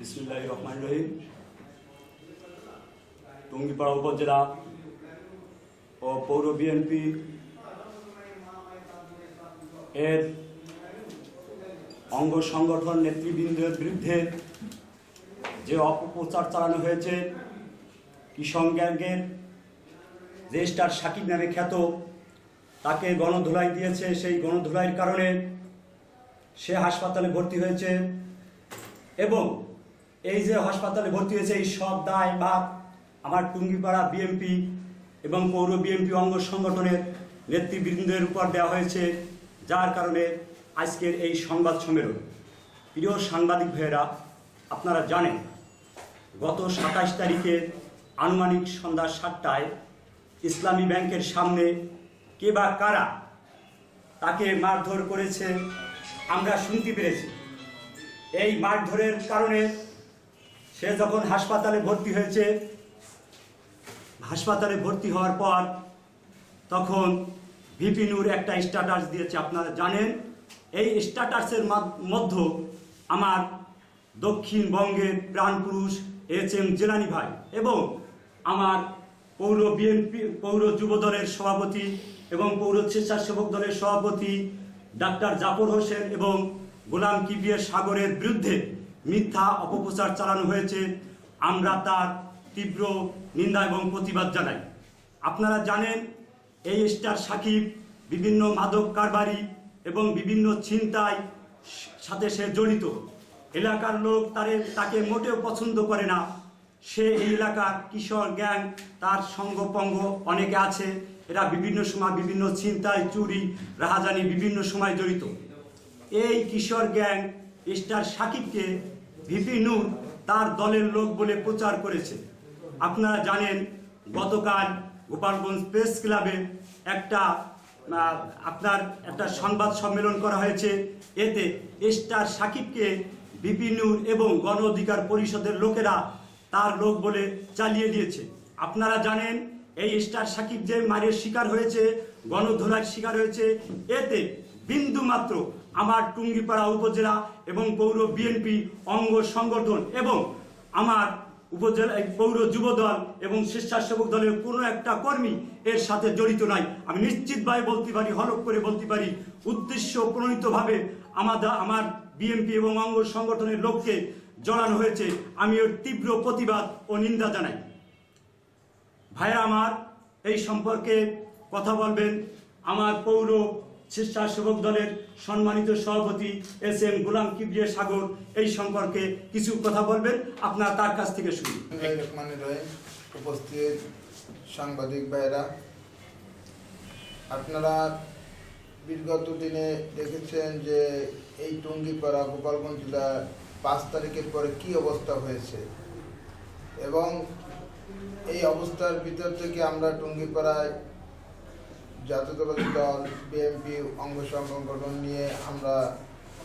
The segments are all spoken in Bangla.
বিসমুল্লাহ রহমান রহিম। টঙ্গিপাড়া উপজেলা ও পৌর বিএনপি এর অঙ্গ সংগঠন নেতৃবৃন্দের বিরুদ্ধে যে অপপ্রচার চালানো হয়েছে, কিষণ গ্যাংয়ের যে স্টার সাকিব নামে খ্যাত, তাকে গণধুলাই দিয়েছে। সেই গণধুলাইয়ের কারণে সে হাসপাতালে ভর্তি হয়েছে এবং এই যে হাসপাতালে ভর্তি হয়েছে, এই সব দায় বা আমার টুঙ্গিপাড়া বিএমপি এবং পৌর বিএমপি অঙ্গ সংগঠনের নেতৃবৃন্দের উপর দেওয়া হয়েছে, যার কারণে আজকের এই সংবাদ সম্মেলন। প্রিয় সাংবাদিক ভাইয়েরা, আপনারা জানেন, গত সাতাশ তারিখে আনুমানিক সন্ধ্যা সাতটায় ইসলামী ব্যাংকের সামনে কে বা কারা তাকে মারধর করেছে, আমরা শুনতে পেরেছি। এই মারধরের কারণে সে যখন হাসপাতালে ভর্তি হয়েছে, হাসপাতালে ভর্তি হওয়ার পর তখন ভিপিনুর একটা স্ট্যাটাস দিয়েছে, আপনারা জানেন। এই স্ট্যাটাসের মধ্য আমার দক্ষিণবঙ্গের প্রাণপুরুষ এইচ এম জেলানি ভাই এবং আমার পৌর বিএনপি, পৌর যুব দলের সভাপতি এবং পৌর স্বেচ্ছাসেবক দলের সভাপতি ডাক্তার জাফর হোসেন এবং গোলাম কিবির সাগরের বিরুদ্ধে মিথ্যা অপপ্রচার চালানো হয়েছে। আমরা তার তীব্র নিন্দা এবং প্রতিবাদ জানাই। আপনারা জানেন, এই স্টার সাকিব বিভিন্ন মাদক কারবারি এবং বিভিন্ন ছিনতাই সাথে সে জড়িত। এলাকার লোক তারে, তাকে মোটেও পছন্দ করে না। সে এই এলাকার কিশোর গ্যাং, তার সঙ্গপঙ্গ অনেকে আছে। এরা বিভিন্ন সময় বিভিন্ন ছিনতাই, চুরি, রাহাজানি বিভিন্ন সময় জড়িত। এই কিশোর গ্যাং স্টার সাকিবকে ভিপি নূর তার দলের লোক বলে প্রচার করেছে। আপনারা জানেন, গতকাল গোপালগঞ্জ প্রেস ক্লাবে একটা আপনার একটা সংবাদ সম্মেলন করা হয়েছে। এতে স্টার সাকিবকে ভিপি নূর এবং গণ অধিকার পরিষদের লোকেরা তার লোক বলে চালিয়ে দিয়েছে। আপনারা জানেন, এই স্টার সাকিব যে মারের শিকার হয়েছে, গণধোলার শিকার হয়েছে, এতে বিন্দু মাত্র আমার টুঙ্গিপাড়া উপজেলা এবং পৌর বিএনপি অঙ্গ সংগঠন এবং আমার উপজেলা পৌর যুব দল এবং স্বেচ্ছাসেবক দলের কোনো একটা কর্মী এর সাথে জড়িত নাই। আমি নিশ্চিতভাবে বলতে পারি হলক করে বলতে পারি, উদ্দেশ্য প্রণীতভাবে আমাদের আমার বিএনপি এবং অঙ্গ সংগঠনের লোককে জড়ানো হয়েছে। আমি ওর তীব্র প্রতিবাদ ও নিন্দা জানাই। ভাইরা আমার এই সম্পর্কে কথা বলবেন। আমার পৌর স্বেচ্ছাসেবক দলের সম্মানিত সভাপতি এস এম গোলাম কিবরিয়া সাগর এই সম্পর্কে কিছু কথা বলবেন। আপনার তার কাছ থেকে শুনি উপস্থিত সাংবাদিক ভাইরা আপনারা বিগত দিনে দেখেছেন যে এই টুঙ্গিপাড়া গোপালগঞ্জ জেলার পাঁচ তারিখের পরে কি অবস্থা হয়েছে এবং এই অবস্থার ভিতর থেকে আমরা টুঙ্গিপাড়ায় জাতীয়তাবাদী দল বিএনপি অঙ্গ সংগঠন নিয়ে আমরা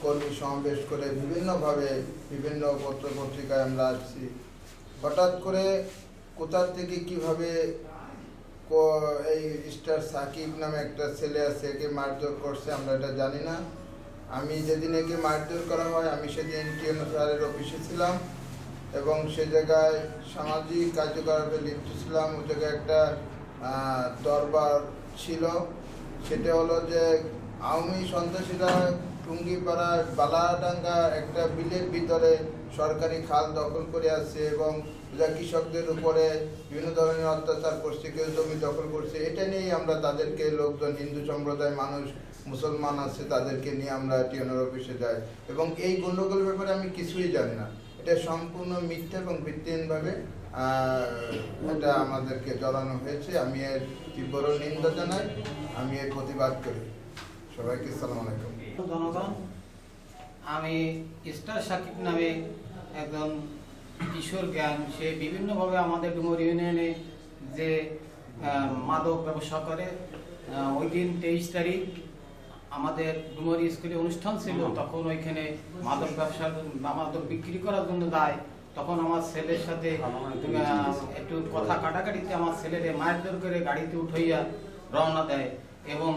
কর্মী সমাবেশ করে বিভিন্নভাবে বিভিন্ন পত্র পত্রিকায় আমরা আসছি। হঠাৎ করে কোথা থেকে কীভাবে এই স্টার সাকিব নামে একটা ছেলে আছে, একে মারধর করছে আমরা এটা জানি না। আমি যেদিন একে মারধর করা হয়, আমি সেদিন টিএনও স্যারের অফিসে ছিলাম এবং সে জায়গায় সামাজিক কার্যকলাপে লিপ্ত ছিলাম। ওই জায়গায় একটা দরবার ছিল, সেটা হলো যে আওয়ামী সন্ত্রাসীরা টুঙ্গিপাড়ার বালাডাঙ্গা একটা বিলের ভিতরে সরকারি খাল দখল করে আসছে এবং কৃষকদের উপরে বিভিন্ন ধরনের অত্যাচার করছে, কেউ জমি দখল করছে, এটা নিয়েই আমরা তাদেরকে লোকজন, হিন্দু সম্প্রদায় মানুষ, মুসলমান আছে, তাদেরকে নিয়ে আমরা টিএনআর অফিসে যাই। এবং এই গণ্ডগোলের ব্যাপারে আমি কিছুই জানি না। এটা সম্পূর্ণ মিথ্যা এবং ভিত্তিহীনভাবে এটা আমাদেরকে জড়ানো হয়েছে। আমি এর তীব্র নিন্দা জানাই আমি এর প্রতিবাদ করি। সবাইকে সালাম আলাইকুম। জনগণ আমি স্টার সাকিব নামে একজন কিশোর জ্ঞান সে বিভিন্নভাবে আমাদের ডুমুর ইউনিয়নে যে মাদক ব্যবসা করে ওই দিন তেইশ তারিখ আমাদের ডুমুরি স্কুলে অনুষ্ঠান ছিল তখন ওইখানে মাদক ব্যবসা মাদক বিক্রি করার জন্য যায়। তখন আমার ছেলের সাথে একটু কথা কাটাকাটিতে আমার ছেলেরে মারধর করে গাড়িতে উঠাইয়া রওনা দেয় এবং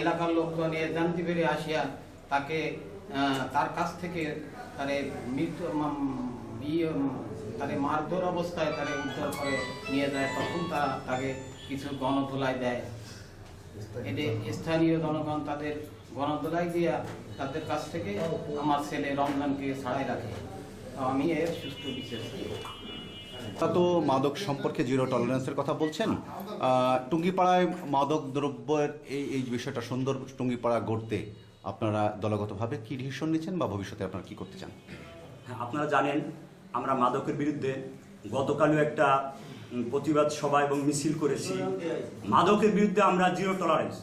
এলাকার লোকজন এ জানতে পেরে আসিয়া তাকে তার কাছ থেকে তারে মৃত্যু তারে মারধর অবস্থায় তারে উদ্ধার করে নিয়ে যায়। তখন তারা তাকে কিছু গণধোলাই দেয়। এতে স্থানীয় জনগণ তাদের গণধোলাই দিয়া তাদের কাছ থেকে আমার ছেলে রমজানকে ছাড়াই রাখে। আমি এর বিশেষ তো মাদক সম্পর্কে জিরো টলারেন্সের কথা বলছেন। টুঙ্গিপাড়ায় মাদক দ্রব্যের এই এই বিষয়টা সুন্দর টুঙ্গিপাড়া গড়তে আপনারা দলগতভাবে কি ডিসিশন নিচ্ছেন বা ভবিষ্যতে আপনারা কি করতে চান? হ্যাঁ, আপনারা জানেন আমরা মাদকের বিরুদ্ধে গতকালও একটা প্রতিবাদ সভা এবং মিছিল করেছি। মাদকের বিরুদ্ধে আমরা জিরো টলারেন্স।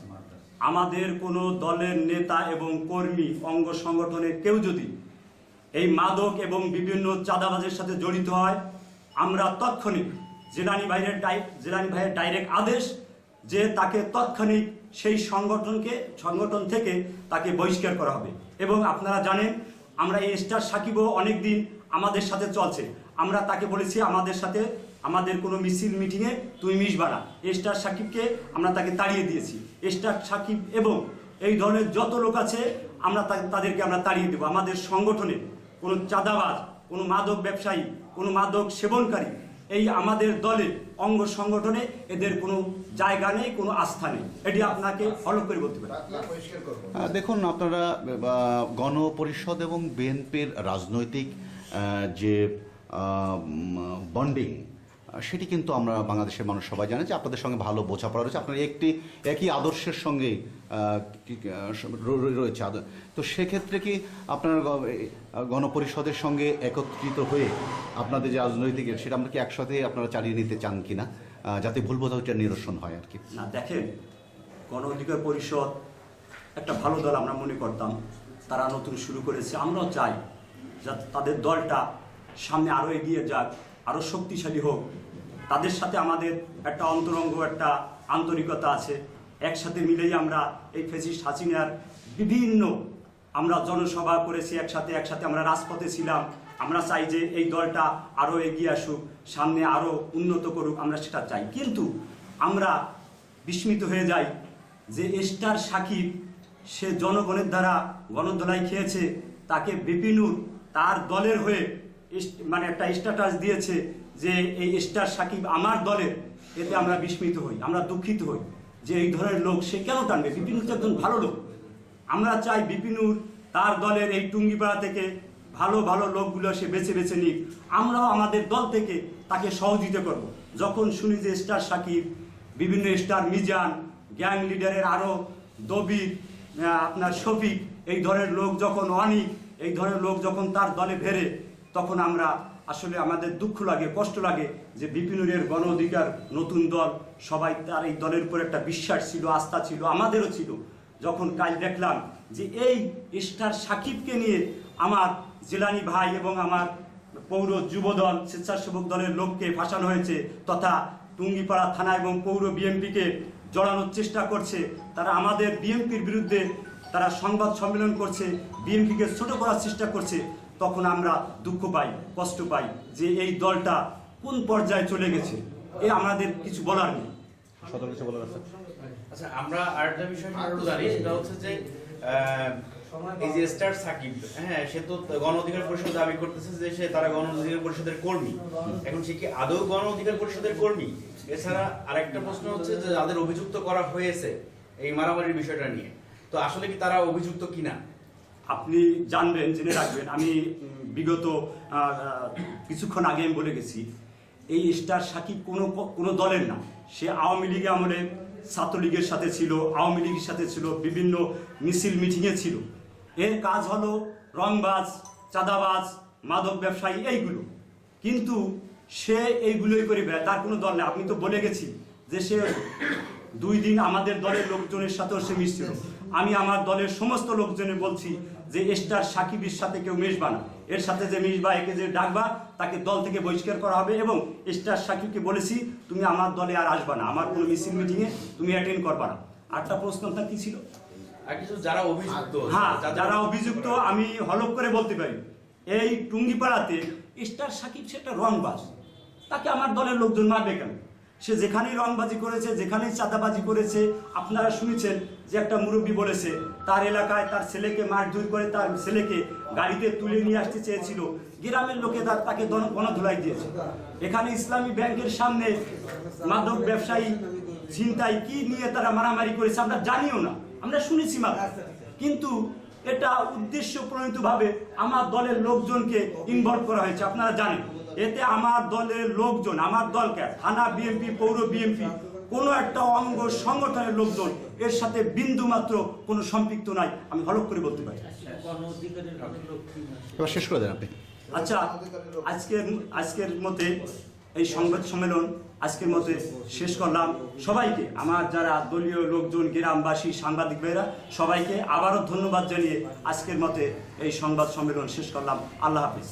আমাদের কোনো দলের নেতা এবং কর্মী অঙ্গ সংগঠনের কেউ যদি এই মাদক এবং বিভিন্ন চাঁদাবাজের সাথে জড়িত হয়। আমরা তৎক্ষণিক জেলানি ভাইয়ের ডাই, জেলানি ভাইয়ের ডাইরেক্ট আদেশ যে তাকে তৎক্ষণিক সেই সংগঠনকে, সংগঠন থেকে তাকে বহিষ্কার করা হবে। এবং আপনারা জানেন, আমরা এই স্টার সাকিবও অনেক দিন আমাদের সাথে চলছে। আমরা তাকে বলেছি, আমাদের সাথে, আমাদের কোনো মিছিল, মিটিংয়ে তুমি মিশবা না। স্টার সাকিবকে আমরা তাকে তাড়িয়ে দিয়েছি। স্টার সাকিব এবং এই ধরনের যত লোক আছে, আমরা তাদেরকে আমরা তাড়িয়ে দেবো। আমাদের সংগঠনে কোনো চাঁদাবাজ কোনো মাদক ব্যবসায়ী কোনো মাদক সেবনকারী এই আমাদের দলে অঙ্গ সংগঠনে এদের কোনো জায়গা নেই কোনো আস্থা নেই। এটি আপনাকে ফলো করে বলতে পারি। দেখুন আপনারা গণপরিষদ এবং বিএনপির রাজনৈতিক যে বন্ডিং সেটি কিন্তু আমরা বাংলাদেশের মানুষ সবাই জানে যে আপনাদের সঙ্গে ভালো বোঝাপড়া রয়েছে। আপনার একটি একই আদর্শের সঙ্গে কি- রয়েছে তো সেক্ষেত্রে কি আপনার গণপরিষদের সঙ্গে একত্রিত হয়ে আপনাদের যে রাজনৈতিক সেটা আমরা কি একসাথে আপনারা চালিয়ে নিতে চান কিনা? আহ, যাতে ভুল বোঝাবুঝির নিরসন হয় আর কি। না দেখেন গণ অধিকার পরিষদ একটা ভালো দল আমরা মনে করতাম। তারা নতুন শুরু করেছে। আমরাও চাই যাতে তাদের দলটা সামনে আরও এগিয়ে যাক। আরও শক্তিশালী হোক। তাদের সাথে আমাদের একটা অন্তরঙ্গ, একটা আন্তরিকতা আছে। একসাথে মিলেই আমরা এই ফেসিস্ট হাসিনার বিভিন্ন আমরা জনসভা করেছি, একসাথে একসাথে আমরা রাজপথে ছিলাম। আমরা চাই যে এই দলটা আরও এগিয়ে আসুক, সামনে আরও উন্নত করুক, আমরা সেটা চাই। কিন্তু আমরা বিস্মিত হয়ে যাই যে স্টার সাকিব, সে জনগণের দ্বারা গণদোলাই খেয়েছে, তাকে বিপিনুর তার দলের হয়ে মানে একটা স্ট্যাটাস দিয়েছে যে এই স্টার সাকিব আমার দলের, এতে আমরা বিস্মিত হই, আমরা দুঃখিত হই যে এই ধরনের লোক সে কেন টানবে? বিপিনুর তো একজন ভালো লোক। আমরা চাই বিপিনুর তার দলের এই টুঙ্গিপাড়া থেকে ভালো ভালো লোকগুলো সে বেছে বেছে নিক। আমরাও আমাদের দল থেকে তাকে সহযোগিতা করব। যখন শুনি যে স্টার সাকিব, বিভিন্ন স্টার মিজান গ্যাং লিডারের আরও দবির আপনার শফিক, এই ধরনের লোক যখন অনিক, এই ধরনের লোক যখন তার দলে ভেরে তখন আমরা আসলে আমাদের দুঃখ লাগে, কষ্ট লাগে যে বিপিনুরের গণ অধিকার নতুন দল, সবাই তার এই দলের উপর একটা বিশ্বাস ছিল, আস্থা ছিল, আমাদেরও ছিল। যখন কাজ দেখলাম যে এই স্টার সাকিবকে নিয়ে আমার জেলানি ভাই এবং আমার পৌর যুবদল, স্বেচ্ছাসেবক দলের লোককে ফাঁসানো হয়েছে তথা টুঙ্গিপাড়া থানা এবং পৌর বিএনপিকে জড়ানোর চেষ্টা করছে, তারা আমাদের বিএনপির বিরুদ্ধে তারা সংবাদ সম্মেলন করছে বিএনপিকে ছোট করার চেষ্টা করছে তখন আমরা দুঃখ পাই কষ্ট পাই যে এই দলটা কোন পর্যায়ে চলে গেছে এ আমাদের কিছু বলার নেই। সদর কিছু বলার আছে? আচ্ছা আমরা আরেকটা বিষয় আরও জানি সেটা হচ্ছে যে এই যে স্টার সাকিব হ্যাঁ সে তো গণ অধিকার পরিষদ দাবি করতেছে যে সে তারা গণ অধিকার পরিষদের কর্মী। এখন সে কি আদৌ গণ অধিকার পরিষদের কর্মী? এছাড়া আরেকটা প্রশ্ন হচ্ছে যে যাদের অভিযুক্ত করা হয়েছে এই মারামারির বিষয়টা নিয়ে তো আসলে কি তারা অভিযুক্ত কিনা? আপনি জানবেন, জেনে রাখবেন। আমি বিগত কিছুক্ষণ আগে আমি বলে গেছি, এই স্টার সাকিব কোনো কোনো দলের না। সে আওয়ামী লীগে আমলে ছাত্রলীগের সাথে ছিল, আওয়ামী লীগের সাথে ছিল, বিভিন্ন মিছিল, মিটিংয়ে ছিল। এর কাজ হলো রংবাজ, চাঁদাবাজ, মাদক ব্যবসায়ী, এইগুলো। কিন্তু সে এইগুলোই করে বেড়ায়, তার কোনো দল নেই। আপনি তো বলে গেছি যে সে দুই দিন আমাদের দলের লোকজনের সাথেও সে মিশছিল। আমি আমার দলের সমস্ত লোকজনের বলছি যে স্টার সাকিবের সাথে কেউ মিশবা না। এর সাথে যে মিশবা একে যে ডাকবা তাকে দল থেকে বহিষ্কার করা হবে এবং স্টার সাকিবকে বলেছি তুমি আমার দলে আর আসবা না। আমার কোনো মিছিল মিটিংয়ে তুমি অ্যাটেন্ড করবা না। আটটা প্রশ্ন আপনার কি ছিল? যারা অভিযুক্ত হ্যাঁ যারা অভিযুক্ত আমি হলপ করে বলতে পারি। এই টুঙ্গিপাড়াতে স্টার সাকিব সে সেটা রংবাজ। তাকে আমার দলের লোকজন মারবে কেন? সে যেখানেই রংবাজি করেছে, যেখানেই চাঁদাবাজি করেছে, আপনারা শুনেছেন যে একটা মুরব্বী বলেছে, তার এলাকায় তার ছেলেকে মারধর করে তার ছেলেকে গাড়িতে তুলে নিয়ে আসতে চেয়েছিল। গ্রামের লোকে তার তাকে গণধুলাই দিয়েছে। এখানে ইসলামী ব্যাংকের সামনে মাদক ব্যবসায়ী ছিনতাই কি নিয়ে তারা মারামারি করেছে, আমরা জানিও না। আমরা শুনেছি মাত্র। কিন্তু এটা উদ্দেশ্য প্রণীতভাবে আমার দলের লোকজনকে ইনভলভ করা হয়েছে আপনারা জানেন। এতে আমার দলের লোকজন আমার দলকে থানা বিএনপি পৌর বিএনপি কোনো একটা অঙ্গ সংগঠনের লোকজন এর সাথে বিন্দু মাত্র কোনো সম্পৃক্ত নাই আমি হলক করে বলতে পারি। শেষ করে দেন আপনি। আচ্ছা আজকের আজকের মতে এই সংবাদ সম্মেলন আজকের মতে শেষ করলাম। সবাইকে, আমার যারা দলীয় লোকজন, গ্রামবাসী, সাংবাদিক ভাইরা সবাইকে আবারও ধন্যবাদ জানিয়ে আজকের মতে এই সংবাদ সম্মেলন শেষ করলাম। আল্লাহ হাফিজ।